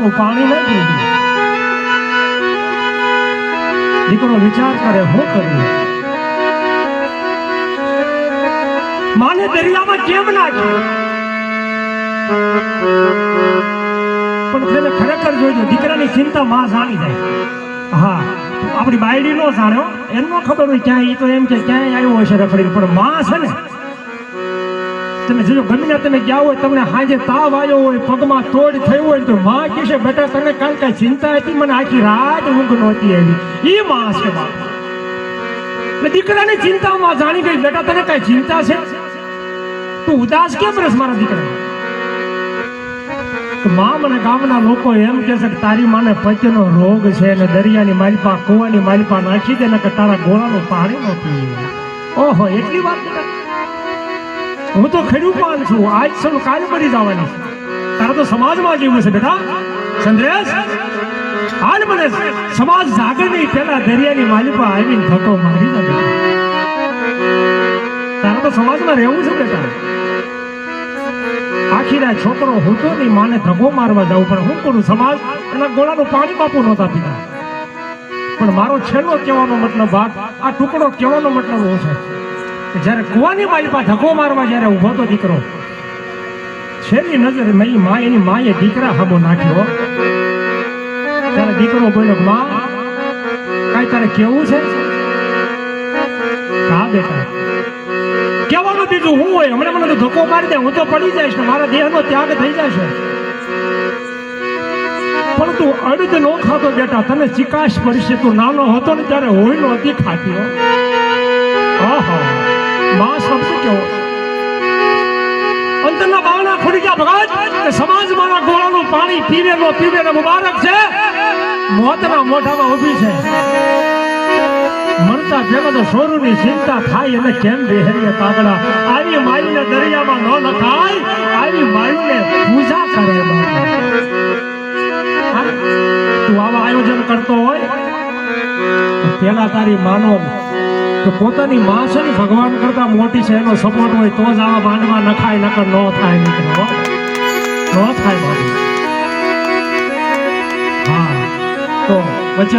ગોળાનું પાણી લઈ લીધું. દીકરો વિચાર કરે, હું કરું? માને દરિયામાં કેમ નાખ્યું પણ તેને ખરેખર જોઈજો, દીકરાની ચિંતા માં જાણી જાય. હા, આપણી બાયડી નો જાણ્યો એમ નો ખબર હોય, ક્યાંય ઈ તો એમ કે, ક્યાંય આવ્યો હશે રખડી પણ માં છે ને તમે જોજો ગમે તમે ગયા હોય, તમને હાજે તાવ આવ્યો હોય, પગમાં તોડ થયું હોય તો માં કહેશે, બેટા, તને કાલ કઈ ચિંતા હતી? મને આખી રાત ઊંઘ નહોતી આવી. એ માં છે બાપ. દીકરાની ચિંતામાં જાણી ગઈ, બેટા, તને કઈ ચિંતા છે? તું ઉદાસ કેમ રસ મારા દીકરા માં મને ગામના લોકો એમ કે છે કે, તારી માને પચનો રોગ છે અને દરિયાની માલપા, કુવાની માલપા નાખી દે ને કે તારા ગોળાનું પાણી ન પીવું. ઓહો, એટલી વાત બેટા. હું તો ખેડૂત પાન છું. આજ સૌ કાલ મરી જવાની. તારે તો સમાજમાં જીવવું છે બેટા. સંદ્રેશ હાલ મને સમાજ જાગે નહીં. પેલા દરિયાની માલિપા આવીને ધક્કો મારી દે તારે તો સમાજમાં રહેવું છે બેટા. આખી રાત છોકરો હોતો નહીં. માને ધગો મારવા જવું પણ હું કરું સમાજ? એના ગોળાનું પાણી બાપુ નહોતા પીતા. પણ મારો છેલ્લો કહેવાનો મતલબ ભાગ આ ટુકડો કહેવાનો મતલબ હું છે. જ્યારે કુવાની બાજુ પાસે ધક્કો મારવા જ્યારે ઊભો તો દીકરો, છેલ્લી નજર મેં મા એની માએ દીકરા હામો નાખ્યો. ત્યારે દીકરો બોલ્યો, માં, કાંઈ તારે કેવું છે? હા, બેટા. કહેવાનું બીજું? હું હોય? હમણાં મને તો ધક્કો મારી દે, હું તો પડી જઈશ ને, મારા દેહનો ત્યાગ થઈ જશે. પણ તું અડદ નો ખાતો બેટા, તને ચિકાશ પડશે. તું નાનો હતો ને, ત્યારે હોય નહોતી ખાતી હો ઓહો. માં શબ્દ કેવો અંતરના બાવના ખોલી ગયા ભગત. કે સમાજ ગોળાનું પાણી પીવે નો પીવે ને મુબારક છે. મોતના મોઢામાં ઊભી છે. મરતા પેલા તો સોરુની ચિંતા થાય અને કેમ બેહરીએ કાગડા આવી માયુને દરિયામાં ન નખાય આવી માયુને પૂજા કરે. તું આવા આયોજન કરતો હોય પેલા તારી માનો કે પોતાની માં છે ને, ભગવાન કરતા મોટી છે, એનો સપોર્ટ હોય તો જ આવા બાંધમાં નખાય, નકર ન થાય મિત્રો ન થાય મારી હા. તો વચ્ચે